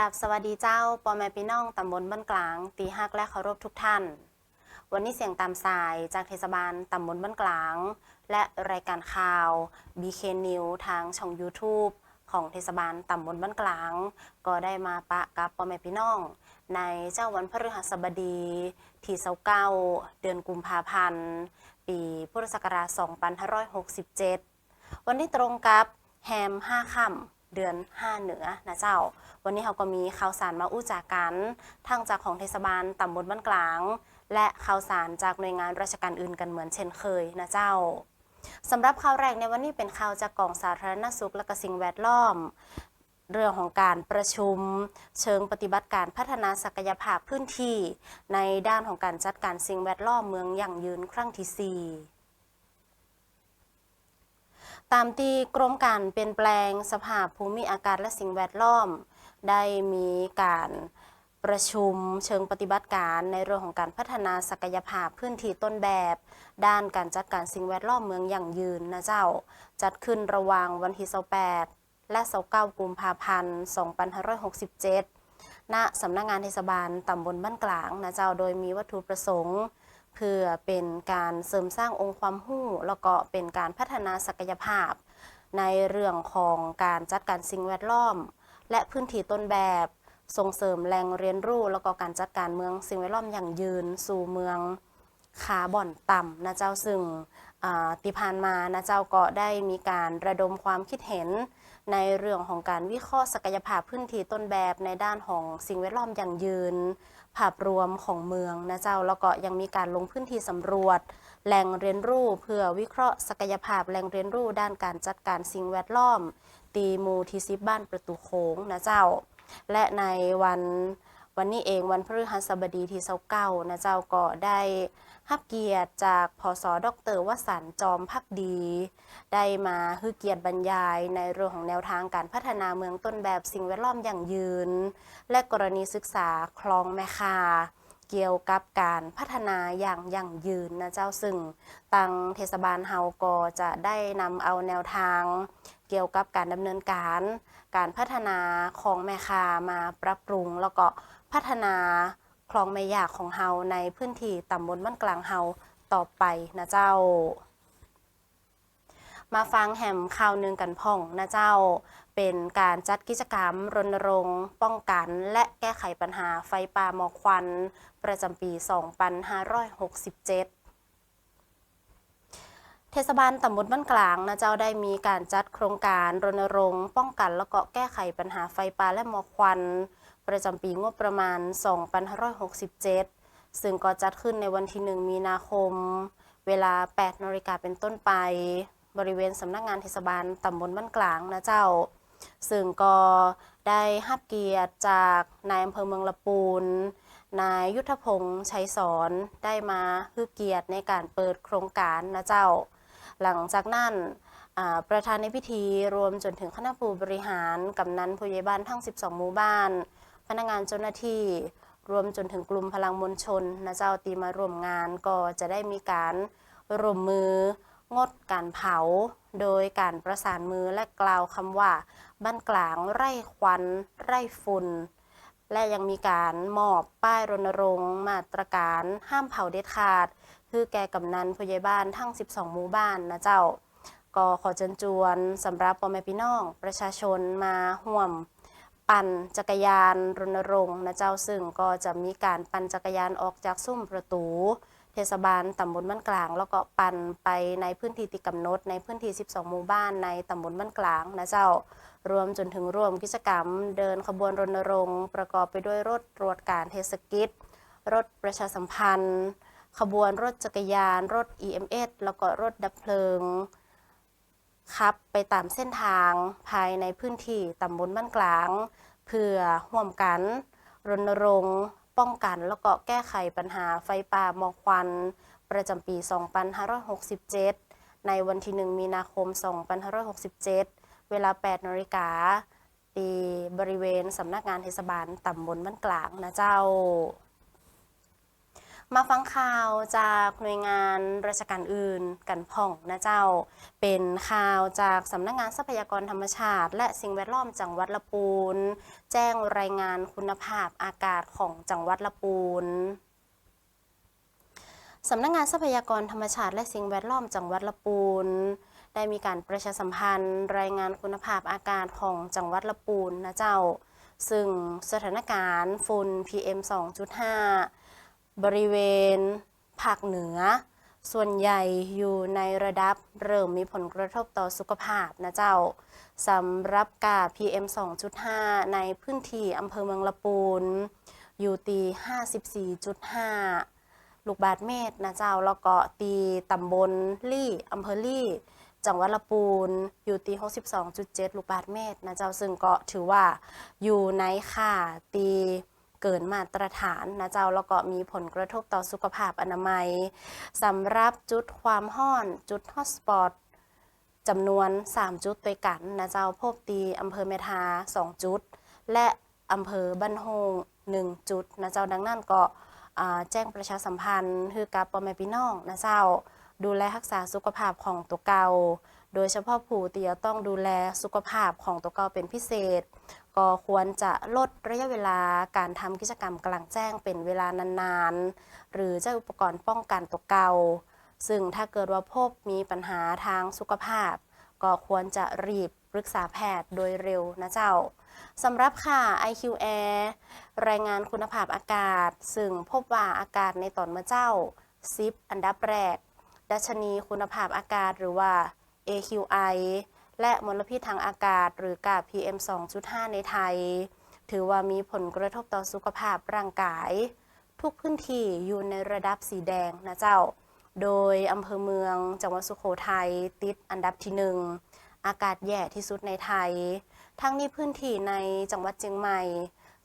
ราบสวัสดีเจ้าปอแม่พี่น้องตำบลบ้านกลางตีฮักและเคารพทุกท่าน วันนี้เสียงตามสายจากเทศบาลตำบลบ้านกลาง และรายการข่าว BK News ทางช่อง YouTube ของเทศบาลตำบลบ้านกลาง ก็ได้มาปะกับปอแม่พี่น้อง ในเจ้าวันพฤหัสบดี ที่29เดือนกุมภาพันธ์ ปีพุทธศักราช 2567 วันนี้ตรงกับแฮม5ค่ำ เดือน5เหนือนะเจ้า วันนี้เขาก็มีข่าวสารมาอู้จากกัน ทั้งจากของเทศบาลตำบลบ้านกลาง และข่าวสารจากหน่วยงานราชการอื่นกันเหมือนเช่นเคยนะเจ้าสำหรับข่าวแรกในวันนี้เป็นข่าวจากกองสาธารณสุขและกสิ่งแวดล้อม เรื่องของการประชุม เชิงปฏิบัติการพัฒนาศักยภาพพื้นที่ ในด้านของการจัดการสิ่งแวดล้อมเมืองอย่างยืนครั้งที่4 ตามที่กรมการเปลี่ยนแปลงสภาพภูมิอากาศและสิ่งแวดล้อม ได้มีการประชุมเชิงปฏิบัติการในเรื่องของการพัฒนาศักยภาพพื้นที่ต้นแบบ ด้านการจัดการสิ่งแวดล้อมเมืองอย่างยืนนะเจ้า จัดขึ้นระหว่างวันที่28และ29กุมภาพันธ์2567ณสำนักงานเทศบาลตำบลบ้านกลางนะเจ้าโดยมีวัตถุประสงค์ เพื่อเป็นการเสริมสร้างองค์ความรู้แล้วก็เป็นการพัฒนาศักยภาพ ในเรื่องของการจัดการสิ่งแวดล้อม และพื้นที่ต้นแบบส่งเสริมแหล่งเรียนรู้ แล้วก็การจัดการเมืองสิ่งแวดล้อมอย่างยืน สู่เมืองคาร์บอนต่ำนะเจ้าซึ่งติพานมานะเจ้าก็ได้มีการระดมความคิดเห็น ในเรื่องของการวิเคราะห์ศักยภาพพื้นที่ต้นแบบในด้านของสิ่งแวดล้อมอย่างยืน ภาพรวมของเมืองนะเจ้าแล้วก็ยังมีการลงพื้นที่สำรวจ แหล่งเรียนรู้เพื่อวิเคราะห์ศักยภาพแหล่งเรียนรู้ด้านการจัดการสิ่งแวดล้อม ตีมูทีซิบบ้านประตูโค้งนะเจ้า และในวัน วันนี้เองวันพฤหัสบดีที่เก้านะเจ้าก็ได้รับเกียรติจากพศดรวสันต์จอมพักดี ได้มาฮือเกียรติบรรยายในเรื่องของแนวทางการพัฒนาเมืองต้นแบบสิ่งแวดล้อมอย่างยืน และกรณีศึกษาคลองแมคาเกี่ยวกับการพัฒนาอย่างยั่งยืนนะเจ้าซึ่งตังเทศบาลเฮาก็จะได้นำเอาแนวทาง เกี่ยวกับการดำเนินการ การพัฒนาของแม่คามาปรับปรุงแล้วก็ พัฒนาคลองแม่ยากของเฮาในพื้นที่ตำบลบ้านกลางเฮาต่อไปนะเจ้า มาฟังแหมข่าวหนึ่งกันพ่องนะเจ้า เป็นการจัดกิจกรรมรณรงค์ ป้องกัน และแก้ไขปัญหาไฟป่าหมอกควัน ประจำปี 2567 เทศบาลตำบลบ้านกลางนะเจ้าได้มีการจัดโครงการรณรงค์ป้องกันแล้วก็แก้ไขปัญหาไฟป่าและหมอกควัน ประจำปีงบประมาณ 2567 ซึ่งก็จัดขึ้นในวันที่ 1 มีนาคม เวลา 8นาฬิกาเป็นต้นไป บริเวณสำนักงานเทศบาลตำบลบ้านกลางนะเจ้า ซึ่งก็ได้ฮับเกียรติจากนายอำเภอเมืองละปูนนายยุทธพงษ์ชัยสอนได้มาฮือเกียรติในการเปิดโครงการนะเจ้า หลังจากนั้นประธานในพิธีรวมจนถึงคณะผู้บริหารกำนันผู้ใหญ่บ้านทั้ง 12 หมู่บ้าน พนักงานเจ้าหน้าที่รวมจนถึงกลุ่มพลังมวลชนนะเจ้าตีมาร่วมงานก็จะได้มีการร่วมมืองดการเผา โดยการประสานมือและกล่าวคำว่า บ้านกลางไร่ควัน ไร่ฝุ่น และยังมีการมอบป้ายรณรงค์มาตรการห้ามเผาเด็ดขาด คือแก่กำนันผู้ใหญ่บ้านทั้ง 12 หมู่บ้านนะเจ้า ก็ขอเชิญชวนสำหรับพ่อแม่พี่น้อง ประชาชนมาห่วม ปั่นจักรยานรณรงค์นะเจ้าซึ่งก็จะมีการปั่นจักรยานออกจากซุ้มประตู เทศบาลตำบลบ้านกลาง แล้วก็ปันไปในพื้นที่ที่กำหนด ในพื้นที่ 12 หมู่บ้านในตำบลบ้านกลางนะเจ้ารวมจนถึงร่วมกิจกรรม เดินขบวนรณรงค์ ประกอบไปด้วยรถตรวจการเทศกิจ รถประชาสัมพันธ์ ขบวนรถจักรยาน รถ EMS แล้วก็รถดับเพลิงขับไปตามเส้นทางภายในพื้นที่ตำบลบ้านกลาง เพื่อห่วมกัน รณรงค์ ป้องกัน แล้วก็แก้ไขปัญหาไฟป่าหมอกควัน ประจำปี 2567 ในวันที่ 1 มีนาคม 2567 เวลา 8นาฬิกาตีบริเวณสำนักงานเทศบาลตำบลบ้านกลางนะเจ้า มาฟังข่าวจากหน่วยงานราชการอื่นกันพ่องนะเจ้า เป็นข่าวจากสำนักงานทรัพยากรธรรมชาติ และสิ่งแวดล้อมจังหวัดละปูน แจ้งรายงานคุณภาพอากาศของจังหวัดละปูนสำนักงานทรัพยากรธรรมชาติ และสิ่งแวดล้อมจังหวัดละปูน ได้มีการประชาสัมพันธ์ รายงานคุณภาพอากาศของจังหวัดละปูนนะเจ้า ซึ่งสถานการณ์ฝุ่น PM 2.5 บริเวณ ภาคเหนือ ส่วนใหญ่อยู่ในระดับเริ่มมีผลกระทบต่อสุขภาพนะเจ้าสำหรับกา PM 2.5 ในพื้นที่อำเภอเมืองละปูน อยู่ตี 54.5 ลูกบาทเมตรนะเจ้า แล้วก็ตีตำบลลี่อำเภอลี่ จังหวัดละปูน อยู่ตี 62.7 ลูกบาทเมตรนะเจ้า ซึ่งก็ถือว่าอยู่ในค่าตี เกินมาตรฐานนะเจ้าแล้วก็มีผลกระทบต่อสุขภาพอนามัยสำหรับจุดความห้อน จุดฮอตสปอตจำนวน 3 จุดด้วยกันนะเจ้าพบตีอำเภอเมทา 2 จุด และอำเภอบ้านโฮง1 จุดนะเจ้าดังนั้นก็แจ้งประชาสัมพันธ์คือกับปอแม่พี่น้องนะเจ้า ดูแลรักษาสุขภาพของตัวเก่าโดยเฉพาะผู้ที่จะต้องดูแลสุขภาพของตัวเก่าเป็นพิเศษ ก็ควรจะลดระยะเวลาการทำกิจกรรมกลางแจ้งเป็นเวลานานๆ หรือใช้อุปกรณ์ป้องกันตัวเก่า ซึ่งถ้าเกิดว่าพบมีปัญหาทางสุขภาพ ก็ควรจะรีบปรึกษาแพทย์โดยเร็วนะเจ้าสำหรับค่ะ IQ Air รายงานคุณภาพอากาศ ซึ่งพบว่าอากาศในตอนเมื่อเจ้า10อันดับแรก ดัชนีคุณภาพอากาศหรือว่า AQI และมลพิษทางอากาศ หรือกาบ PM 2.5 ในไทย ถือว่ามีผลกระทบต่อสุขภาพร่างกาย ทุกพื้นที่อยู่ในระดับสีแดงนะเจ้า โดยอำเภอเมืองจังหวัดสุโขทัยติดอันดับที่หนึ่งอากาศแย่ที่สุดในไทย ทั้งนี้พื้นที่ในจังหวัดเชียงใหม่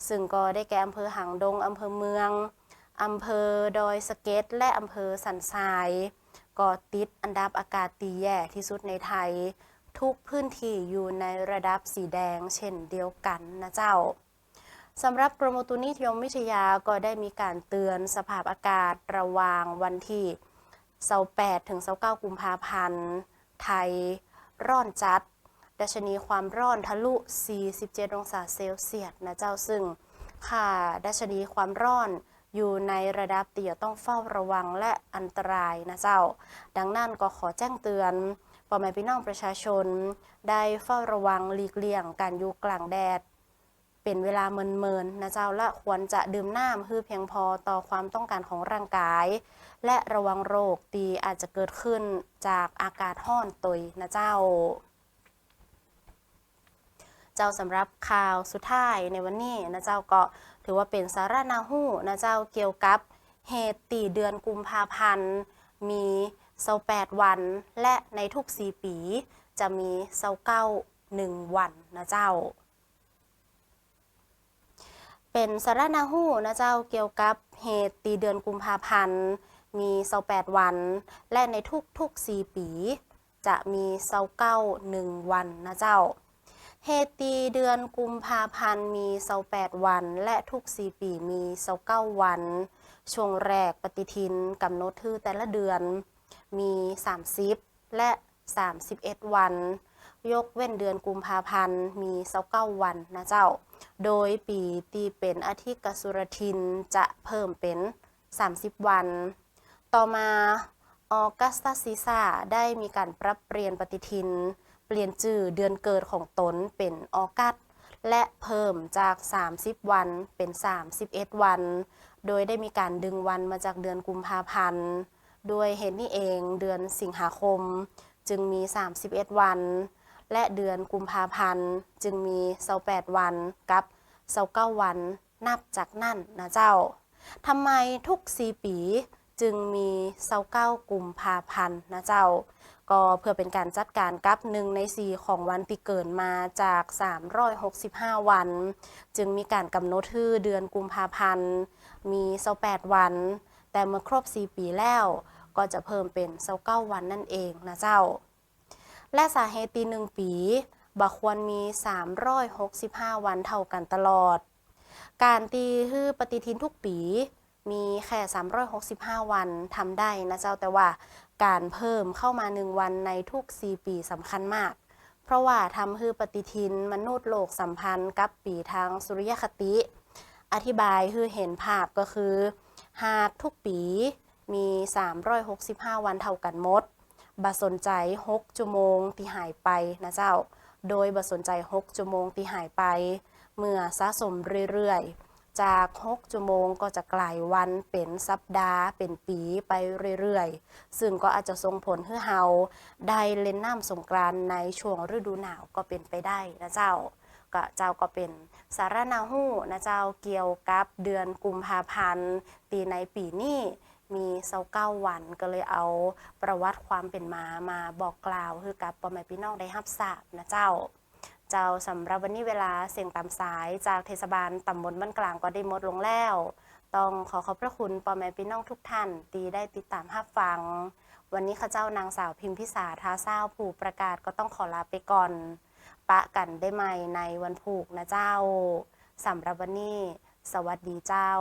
ซึ่งก็ได้แก่อำเภอหางดงอำเภอเมืองอำเภอดอยสะเก็ดและอำเภอสันทราย ก็ติดอันดับอากาศตีแย่ที่สุดในไทย ทุกพื้นที่อยู่ในระดับสีแดง เช่นเดียวกันนะเจ้าสำหรับกรมอุตุนิยมวิทยาก็ได้มีการเตือนสภาพอากาศระวางวันที่28ถึง29กุมภาพันธ์ ไทยร้อนจัด ดัชนีความร้อนทะลุ 47 องศาเซลเซียสนะเจ้าซึ่ง ค่าดัชนีความร้อนอยู่ในระดับเตี่ยต้องเฝ้าระวังและอันตรายนะเจ้า ดังนั้นก็ขอแจ้งเตือน พ่อแม่พี่น้องประชาชน ได้เฝ้าระวังหลีกเลี่ยงการอยู่กลางแดด เป็นเวลาเมินๆนะเจ้าและควรจะดื่มน้ำคือเพียงพอต่อความต้องการของร่างกาย และระวังโรคตีอาจจะเกิดขึ้นจากอากาศห้อนตุยนะเจ้า เจ้าสำหรับข่าวสุดท้ายในวันนี้นะเจ้าก็ถือว่าเป็นสาระนาหูนะเจ้าเกี่ยวกับเหตุตีเดือนกุมภาพันธ์มี เสาแปดวัน และในทุกสี่ปี จะมีเสาเก้าหนึ่งวันนะเจ้า เป็นสาระนาหูนะเจ้าเกี่ยวกับเหตุตีเดือนกุมภาพันธ์ มีเสาแปดวัน และในทุกทุกสี่ปี จะมีเสาเก้าหนึ่งวันนะเจ้าเฮตีเดือนกุมภาพันธ์มีเสาแปดวัน และทุกสี่ปีมีเสาเก้าวัน ช่วงแรกปฏิทินกำหนดทือแต่ละเดือน มี 30 และ 31 วัน ยกเว้นเดือนกุมภาพันธ์มีเสาเก้าวันนะเจ้า โดยปีตีเป็นอาทิตย์กสุรทินจะเพิ่มเป็น 30 วัน ต่อมาออกัสตาซีซาได้มีการปรับเปลี่ยนปฏิทิน เปลี่ยนชื่อเดือนเกิดของตนเป็นออกัสและเพิ่มจาก 30 วันเป็น 31 วัน โดยได้มีการดึงวันมาจากเดือนกุมภาพันธ์ ด้วยเหตุนี้เองเดือนสิงหาคมจึงมี 31 วัน และเดือนกุมภาพันธ์จึงมี28วันกับ29วัน นับจากนั่นนะเจ้าทำไมทุก4ปีจึงมี29กุมภาพันธ์นะเจ้า ก็เพื่อเป็นการจัดการกับหนึ่งใน4ของวันที่เกินมาจาก 365 วัน จึงมีการกำหนดทื่อเดือนกุมภาพันธ์มี28วัน แต่เมื่อครบ4ปีแล้ว ก็จะเพิ่มเป็น29วันนั่นเองนะเจ้า และสาเหตุตีหนึ่งปีบัควรมี 365 วันเท่ากันตลอด การตีฮือปฏิทินทุกปีมีแค่ 365 วันทำได้นะเจ้าแต่ว่าการเพิ่มเข้ามา 1 วันในทุก 4 ปีสำคัญมาก เพราะว่าทำให้ปฏิทินมนุษย์โลกสัมพันธ์กับปีทางสุริยคติ อธิบายคือเห็นภาพก็คือ หากทุกปี มี 365 วันเท่ากันหมดบสนใจ6ชั่วโมงที่หายไปนะเจ้า โดยบสนใจ6ชั่วโมงที่หายไป เมื่อสะสมเรื่อยๆ จาก6ชั่วโมงก็จะกลายวันเป็นสัปดาห์ เป็นปีไปเรื่อยๆ ซึ่งก็อาจจะส่งผลให้เฮาได้เล่นน้ำสงกรานในช่วงฤดูหนาวก็เป็นไปได้นะเจ้าก็เจ้าก็เป็นสารนาหู้นะเจ้าเกี่ยวกับเดือนกุมภาพันธ์ปีในปีนี้ มีเสาเก้าวันก็เลยเอาประวัติความเป็นมามาบอกกล่าว คือกับพ่อแม่พี่น้องได้รับทราบนะเจ้า เจ้าสำหรับวันนี้เวลาเสียงตามสายจากเทศบาลตำบลบ้านกลางก็ได้หมดลงแล้ว ต้องขอขอบพระคุณพ่อแม่พี่น้องทุกท่านที่ได้ติดตามรับฟัง วันนี้ข้าเจ้านางสาวพิมพิสาท้าเศร้าผู้ประกาศก็ต้องขอลาไปก่อน ปะกันได้ใหม่ในวันผูกนะเจ้าสำหรับวันนี้ สวัสดีเจ้า